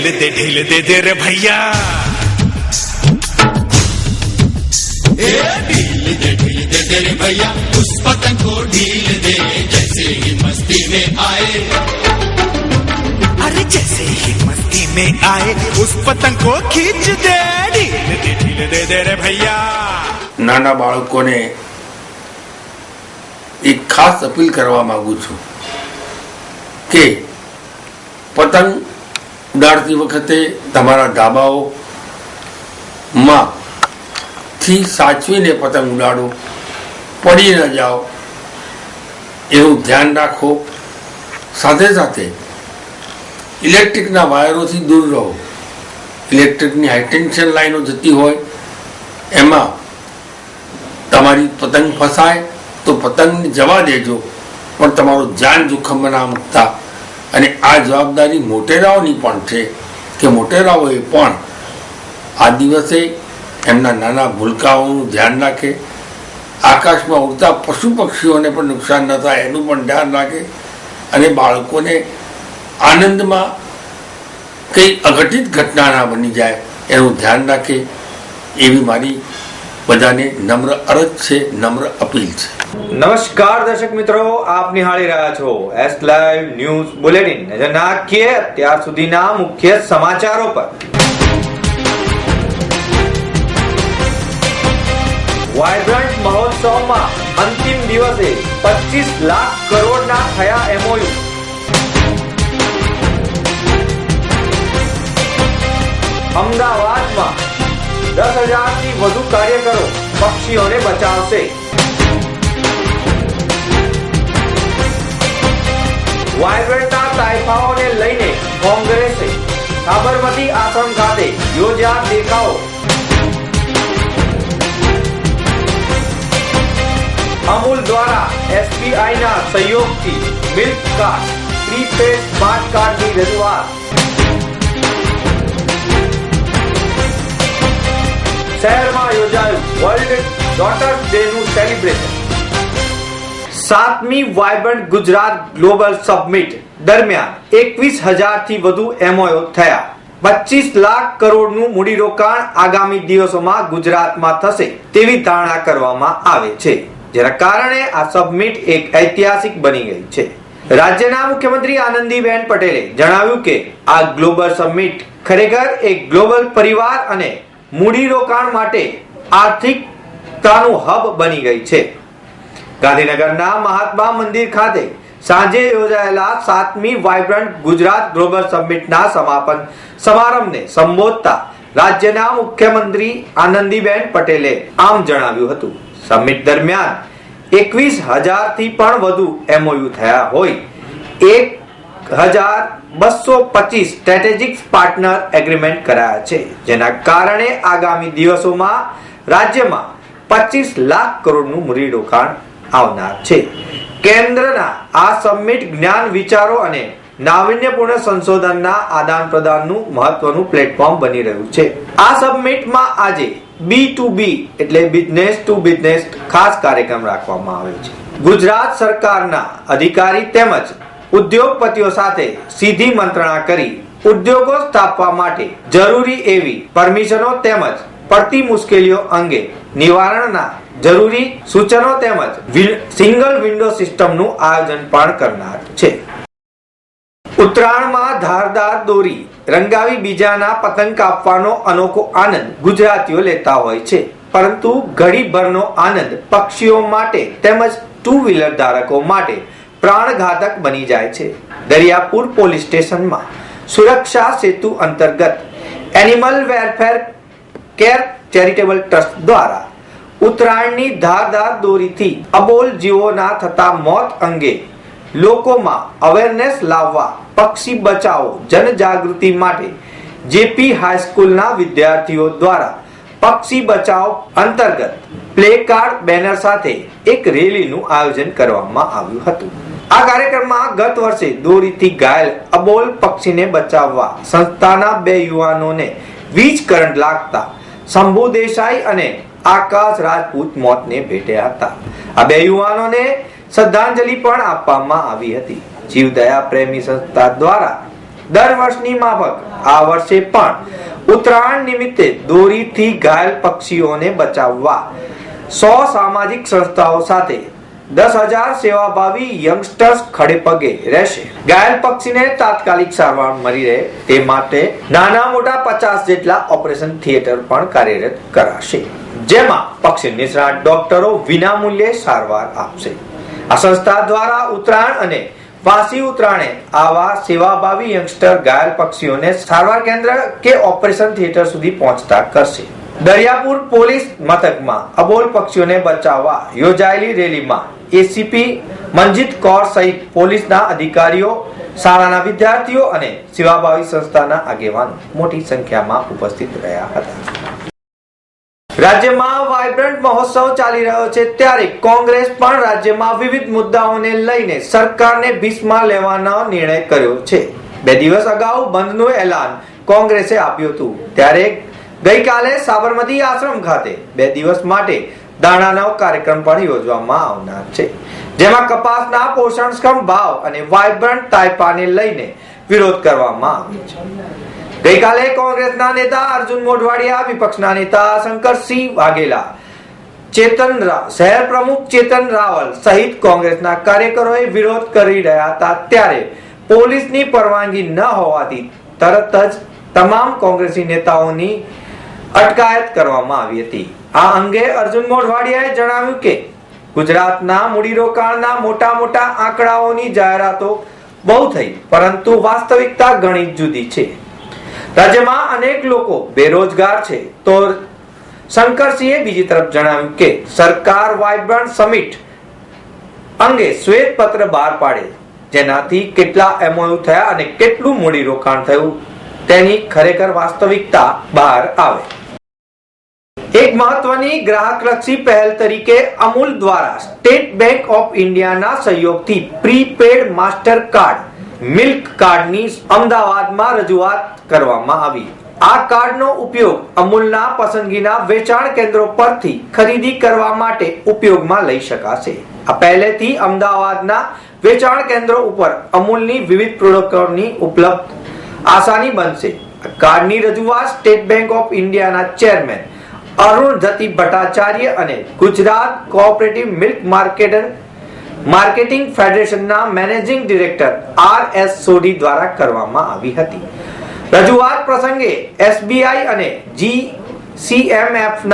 ढील दे ढील दे दे रे भैया ए ढील दे ढील दे दे रे भैया उस पतंग को ढील दे जैसे ही मस्ती में आए अरे जैसे ही मस्ती में आए उस पतंग को खींच दे ढील दे ढील दे दे रे भैया નાના બાળકોને એક ખાસ અપીલ કરવા માંગુ છું કે પતંગ ઉડાડતી વખતે તમારા ધાબાઓ થી સાચવીને પતંગ ઉડાડો, પડી ન જાઓ એનું ધ્યાન રાખો. સાથે સાથે ઇલેક્ટ્રિકના વાયરોથી દૂર રહો. ઇલેક્ટ્રિકની હાઈટેન્શન લાઈનો જતી હોય, એમાં તમારી પતંગ ફસાય, તો પતંગને જવા દેજો, પણ તમારું જાન જોખમમાં ના મૂકતા. અને આ જવાબદારી મોટેરાઓની પણ છે કે મોટેરાઓએ પણ આ દિવસે એમના નાના ભૂલકાઓનું ધ્યાન રાખે, આકાશમાં ઉડતા પશુ પક્ષીઓને પણ નુકસાન ન થાય એનું પણ ધ્યાન રાખે અને બાળકોને આનંદમાં કંઈ અઘટિત ઘટના ના બની જાય એનું ધ્યાન રાખે એવી મારી બધાને નમ્ર અરજ છે, નમ્ર અપીલ છે. નમસ્કાર દર્શક મિત્રો, આપ નિહાળી રહ્યા છો એસ લાઈવ ન્યૂઝ બુલેટિન નજર નાખીએ અત્યાર સુધીના મુખ્ય સમાચારો પર. વાયબ્રન્ટ મહોત્સવમાં અંતિમ દિવસે 25 લાખ કરોડના થયા એમઓયુ અમદાવાદમાં દસ હજારથી વધુ કાર્યકરો પક્ષીઓને બચાવશે. વાયબ્રન્ટના તાઇફાઓને લઈને કોંગ્રેસે સાબરમતી આશ્રમ ખાતે યોજ્યા દેખાવો. અમૂલ દ્વારા એસબીઆઈના સહયોગથી મિલ્ક કાર્ડ પ્રીપેડ સ્માર્ટ કાર્ડની રજૂઆત. શહેરમાં યોજાયું વર્લ્ડ ડોટર ડે નું સેલિબ્રેશન સાતમી વાયબ્રન્ટ ગુજરાત ગ્લોબલ સબમિટ દરમિયાન એકવીસ હજારથી વધુ એમઓયુ થયા. પચીસ લાખ કરોડનું મૂડીરોકાણ આગામી દિવસોમાં ગુજરાતમાં થશે તેવી ધારણા કરવામાં આવે છે. જેના કારણે આ સબમિટ એક ઐતિહાસિક બની ગઈ છે. રાજ્યના મુખ્યમંત્રી આનંદીબેન પટેલે જણાવ્યું કે આ ગ્લોબલ સબમિટ ખરેખર એક ગ્લોબલ પરિવાર અને મૂડીરોકાણ માટે આર્થિકતાનું હબ બની ગઈ છે. ગાંધીનગરના મહાત્મા મંદિર ખાતે સાંજે યોજાયેલા સાતમી વાઇબ્રન્ટ ગુજરાત ગ્લોબલ સમિટના સમાપન સમારંભને સંબોધતા રાજ્યના મુખ્યમંત્રી આનંદીબેન પટેલે આમ જણાવ્યું હતું. સમિટ દરમિયાન એકવીસ હજારથી પણ વધુ એમઓયુ થયા હોય. એક હજાર બસો પચીસ સ્ટ્રેટેજિક પાર્ટનર એગ્રીમેન્ટ કરાયા છે. જેના કારણે આગામી દિવસોમાં રાજ્યમાં પચીસ લાખ કરોડનું મૂડીરોકાણ આવનાર છે. કેન્દ્રના આ સમિટ જ્ઞાન વિચારો અને નાવિન્યપૂર્ણ સંશોધનના આદાન પ્રદાનનું મહત્વનું પ્લેટફોર્મ બની રહ્યું છે. આ સબમિટમાં આજે બી ટુ બી એટલે બિઝનેસ ટુ બિઝનેસ ખાસ કાર્યક્રમ રાખવામાં આવ્યો છે. ગુજરાત સરકારના અધિકારી તેમજ ઉદ્યોગપતિઓ સાથે સીધી મંત્રણા કરી ઉદ્યોગો સ્થાપવા માટે જરૂરી એવી પરમિશનો તેમજ પડતી મુશ્કેલીઓ અંગે નિવારણના જરૂરી સૂચનો તેમજ સિંગલ વિન્ડો સિસ્ટમનું આયોજન પણ કરનાર છે. ઉત્તરાયણમાં ધારદાર દોરી રંગાવી બીજાના પતંગ કાપવાનો અનોખો આનંદ ગુજરાતીઓ લેતા હોય છે. પરંતુ ઘડીભરનો આનંદ પક્ષીઓ માટે તેમજ ટુ વ્હીલર ધારકો માટે પ્રાણઘાતક બની જાય છે. દરિયાપુર પોલીસ સ્ટેશનમાં સુરક્ષા સેતુ અંતર્ગત animal welfare care charitable trust દ્વારા ઉત્તરાયણની ધારદાર દોરીથી અબોલ જીવોના થતા મોત અંગે લોકોમાં અવેરનેસ લાવવા, પક્ષી બચાવો, જનજાગૃતિ માટે જેપી હાઈસ્કૂલના વિદ્યાર્થીઓ દ્વારા પક્ષી બચાવ અંતર્ગત પ્લે કાર્ડ બેનર સાથે એક રેલીનું આયોજન કરવામાં આવ્યું હતું. આ કાર્યક્રમમાં ગત વર્ષે દોરીથી ઘાયલ અબોલ પક્ષીને બચાવવા સંસ્થાના બે યુવાનોને વીજ કરંટ લાગતા શંભુ દેસાઈ અને આકાશ રાજપૂત મોતને ભેટ્યા હતા આ બે યુવાનોને શ્રદ્ધાંજલિ પણ આપવામાં આવી હતી. જીવદયા પ્રેમી સંસ્થા દ્વારા દર વર્ષની માફક આ વર્ષે પણ ઉત્તરાયણ નિમિત્તે દોરીથી ઘાયલ પક્ષીઓને બચાવવા સો સામાજિક સંસ્થાઓ સાથે દસ હજાર સેવાભાવી યંગસ્ટર્સ ખડે પગે રહેશે. ઘાયલ પક્ષીને તાત્કાલિક સારવાર મળી રહે તે માટે નાના મોટા પચાસ જેટલા ઓપરેશન થિયેટર પણ કાર્યરત કરાશે. જેમાં પક્ષી નિષ્ણાત ડોક્ટરો વિનામૂલ્યે સારવાર આપશે. આ સંસ્થા દ્વારા ઉત્તરાયણ અને વાસી ઉત્તરાયણે આવા સેવાભાવી યંગસ્ટર ઘાયલ પક્ષીઓને સારવાર કેન્દ્ર કે ઓપરેશન થિયેટર સુધી પહોંચતા કરશે. દરિયાપુર પોલીસ મથકમાં અબોલ પક્ષીઓને બચાવવા યોજાયેલી રેલીમાં એસીપી મનજીત કૌર સહિત પોલીસના અધિકારીઓ, શાળાના વિદ્યાર્થીઓ અને સેવાભાવી સંસ્થાના આગેવાનો મોટી સંખ્યામાં ઉપસ્થિત રહ્યા હતા. રાજ્યમાં વાઇબ્રન્ટ મહોત્સવ ચાલી રહ્યો છે ત્યારે કોંગ્રેસ પણ રાજ્યમાં વિવિધ મુદ્દાઓને લઈને સરકારને ભીસમાં લેવાનો નિર્ણય કર્યો છે. બે દિવસ અગાઉ બંધનું એલાન કોંગ્રેસે આપ્યું હતું. ત્યારે ગઈકાલે સાબરમતી આશ્રમ ખાતે બે દિવસ માટે દાણાનો કાર્યક્રમ પણ યોજવામાં આવનાર છે, જેમાં કપાસના પોષણક્ષમ ભાવ અને વાઇબ્રન્ટ તાઇપાને લઈને વિરોધ કરવામાં આવ્યો છે. ગઈકાલે કોંગ્રેસના નેતા અર્જુન મોઢવાડિયા, વિપક્ષના નેતા શંકરસિંહ વાઘેલા, ચેતન શહેર પ્રમુખ ચેતન રાવલ સહિત કોંગ્રેસના કાર્યકરોએ વિરોધ કરી રહ્યા હતા ત્યારે પોલીસની પરવાનગી ન હોવાથી તરત જ તમામ કોંગ્રેસી નેતાઓની અટકાયત કરવામાં આવી હતી. આ અંગે અર્જુન મોઢવાડિયાએ જણાવ્યું કે, ગુજરાતના મૂડીરોકાણના મોટા મોટા આંકડાઓની જાહેરાતો બહુ થઈ, પરંતુ વાસ્તવિકતા ઘણી જુદી છે. રાજ્યમાં અનેક લોકો બેરોજગાર છે. તો શંકરસિંહે બીજી તરફ જણાવ્યું કે, સરકાર વાઇબ્રન્ટ સમિટ અંગે શ્વેત પત્ર બહાર પાડે. જેનાથી કેટલા એમઓયુ થયા અને કેટલું મૂડી રોકાણ થયું તેની ખરેખર વાસ્તવિકતા બહાર આવે. એક મહત્વની ગ્રાહકલક્ષી પહેલ તરીકે અમૂલ દ્વારા સ્ટેટ બેંક ઓફ ઇન્ડિયાના સહયોગથી પ્રીપેડ માસ્ટર કાર્ડ, મિલ્ક કાર્ડની અમદાવાદમાં રજૂઆત કરવામાં આવી. આ કાર્ડનો ઉપયોગ અમૂલના પસંદગીના વેચાણ કેન્દ્રો પરથી ખરીદી કરવા માટે ઉપયોગમાં લઈ શકાશે. આ પહેલેથી અમદાવાદના વેચાણ કેન્દ્રો ઉપર અમૂલની વિવિધ પ્રોડક્ટોની ઉપલબ્ધ આસાની બનશે. કાર્ડની રજૂઆત સ્ટેટ બેંક ઓફ ઇન્ડિયાના ચેરમેન અરુણધતી ભટ્ટાચાર્ય અને Gujarat cooperative milk marketer marketing ફેડરેશનના managing director R S Sodhi દ્વારા કરવામાં આવી હતી. રજૂઆત પ્રસંગે એસબીઆઈ અને જી સીએમએફ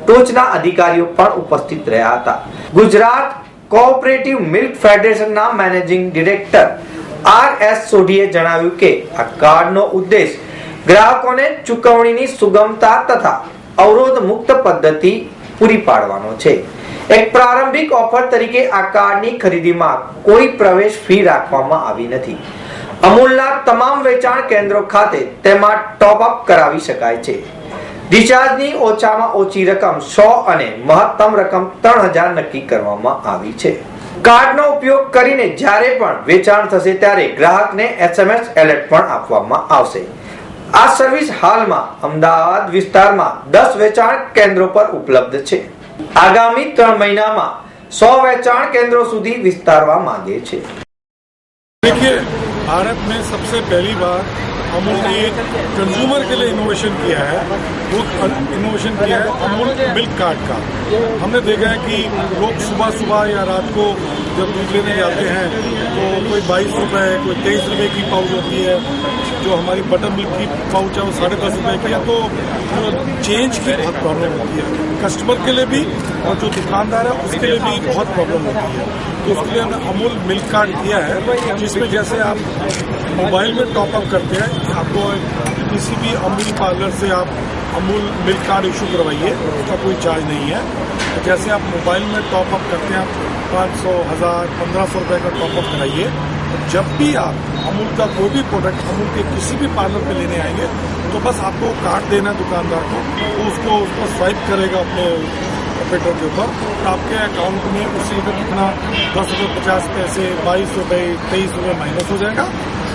ટોચના અધિકારીઓ પણ ઉપસ્થિત રહ્યા હતા. ગુજરાત કોઓપરેટિવ મિલ્ક ફેડરેશનના મેનેજિંગ ડિરેક્ટર આર એસ સોઢીએ જણાવ્યું કે આ કાર્ડનો ઉદ્દેશ ગ્રાહકોને ચૂકવણીની સુગમતા તથા અવરોધ મુક્ત પદ્ધતિ પૂરી પાડવાનો છે. એક પ્રારંભિક ઓફર તરીકે આ કારની ખરીદીમાં કોઈ પ્રવેશ ફી રાખવામાં આવી નથી. અમૂલના તમામ વેચાણ કેન્દ્રો ખાતે તેમાં ટોપ અપ કરાવી શકાય છે. રિચાર્જની ઓછામાં ઓછી રકમ સો અને મહત્તમ રકમ ત્રણ હજાર નક્કી કરવામાં આવી છે. કાર્ડનો ઉપયોગ કરીને જ્યારે પણ વેચાણ થશે ત્યારે ગ્રાહકને એસએમએસ એલર્ટ પણ આપવામાં આવશે. આ સર્વિસ હાલમાં અમદાવાદ વિસ્તારમાં દસ વેચાણ કેન્દ્રો પર ઉપલબ્ધ છે આગામી ત્રણ મહિનામાં સો વેચાણ કેન્દ્રો સુધી વિસ્તારવા માંગે છે देखिए भारत में सबसे पहली बार अमूल ने एक कंज्यूमर के लिए इनोवेशन किया है वो इनोवेशन किया है अमूल मिल्क कार्ड का हमने देखा है कि लोग सुबह सुबह या रात को जब दूध लेने जाते हैं तो कोई बाईस रुपए कोई तेईस रुपए की पाउच होती है जो हमारी बटर मिल्क की पाउच है, वो साढ़े दस रुपए की है तो चेंज की बहुत प्रॉब्लम होती है। कस्टमर के लिए भी, और जो दुकानदार है, उसके लिए भी बहुत प्रॉब्लम होती है। तो उसके लिए हमने अमूल मिल्क कार्ड किया है, जिसमें जैसे आप मोबाइल में टॉपअप करते हैं, आपको किसी भी अमूल पार्लर से आप अमूल मिल्क कार्ड इशू करवाइए, उसका कोई चार्ज नहीं है। जैसे आप मोबाइल में टॉपअप करते हैं, आप पाँच सौ, हज़ार, पंद्रह सौ रुपये का टॉपअप कराइए जब भी आप अमूल का कोई भी प्रोडक्ट अमूल के किसी भी पार्लर पे लेने आएँगे तो बस आपको कार्ड देना है दुकानदार को तो उसको उसको स्वाइप करेगा अपने कंप्यूटर के ऊपर तो आपके अकाउंट में उसी का कितना दस रुपये पचास पैसे, बाईस रुपये तेईस रुपये माइनस हो जाएगा।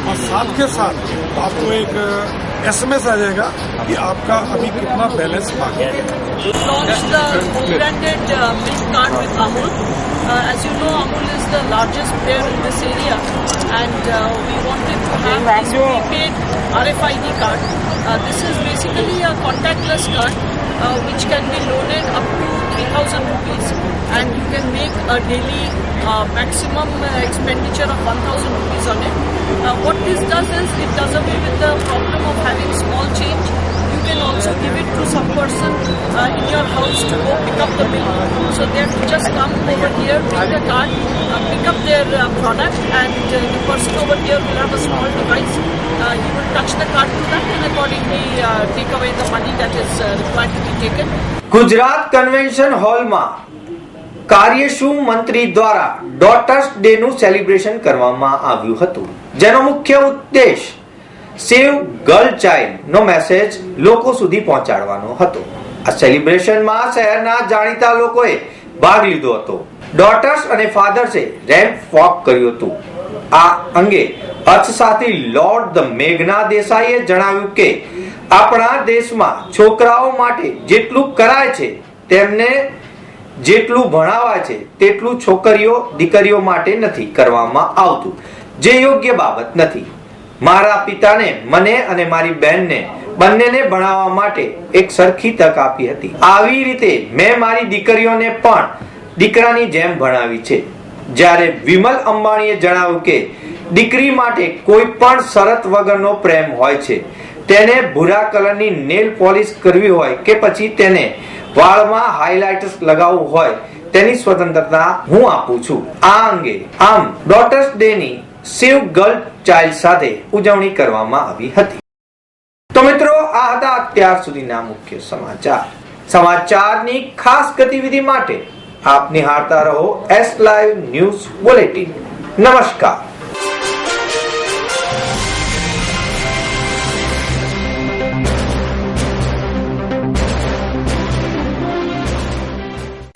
और साथ के साथ आपको एक एसएमएस आ जाएगा कि आपका अभी कितना बैलेंस बाकी है launched the co-branded uh, milk cart with Amul. Uh, as you know, Amul is the largest player in this area, and uh, we wanted to have this prepaid RFID card. Uh, this is basically a contactless card uh, which can be loaded up to 3000 rupees, and you can make a daily uh, maximum uh, expenditure of 1000 rupees on it. Uh, what this does is it does away with the problem of having small change you can also give it to some person uh, in your house to go pick up the bill. So they have to just come over here, bring the card, uh, pick up their uh, product, and uh, the person over here will have a small device. Away the money that is required to be taken. Gujarat convention હોલમાં કાર્યશુ મંત્રી દ્વારા daughter's day નું celebration કરવામાં આવ્યું હતું? જેનો મુખ્ય ઉદ્દેશ સેવ ગર્લ ચાઇલ્ડ નો મેસેજ લોકો સુધી પહોંચાડવાનો હતો. આ સેલિબ્રેશનમાં શહેરના જાણીતા લોકોએ ભાગ લીધો હતો. ડોટર્સ અને ફાધર્સે રેમ્પ વોક કર્યું હતું. આ અંગે અર્થશાસ્ત્રી લોર્ડ મેઘના દેસાઈએ જણાવ્યું કે આપણા દેશમાં છોકરાઓ માટે જેટલું કરાય છે, તેમને જેટલું ભણાવાય છે, તેટલું છોકરીઓ, દીકરીઓ માટે નથી કરવામાં આવતું. જે યોગ્ય બાબત નથી. મારા પિતાને, મને અને મારી બહેનને બંનેને ભણાવવા માટે એક સરખી તક આપી હતી. આવી રીતે મેં મારી દીકરીઓને પણ દીકરાની જેમ ભણાવી છે. જ્યારે વિમલ અંબાણીએ જણાવ્યું કે, દીકરી માટે કોઈ પણ શરત વગરનો પ્રેમ હોય છે. તેને ભૂરા કલરની નેલ પોલિશ કરવી હોય કે પછી તેને વાળમાં હાઇલાઇટર્સ લગાવવું હોય, તેની સ્વતંત્રતા હું આપું છું. આ અંગે આમ ડોટર્સ ડે ની સેવ ગર્લ ચાઇલ્ડ સાથે ઉજવણી કરવામાં આવી હતી. તો મિત્રો, આ હતા અત્યાર સુધીના મુખ્ય સમાચાર. સમાચારની ખાસ ગતિવિધિ માટે આપ નિહાળતા રહો એસ લાઈવ ન્યૂઝ બુલેટિન નમસ્કાર.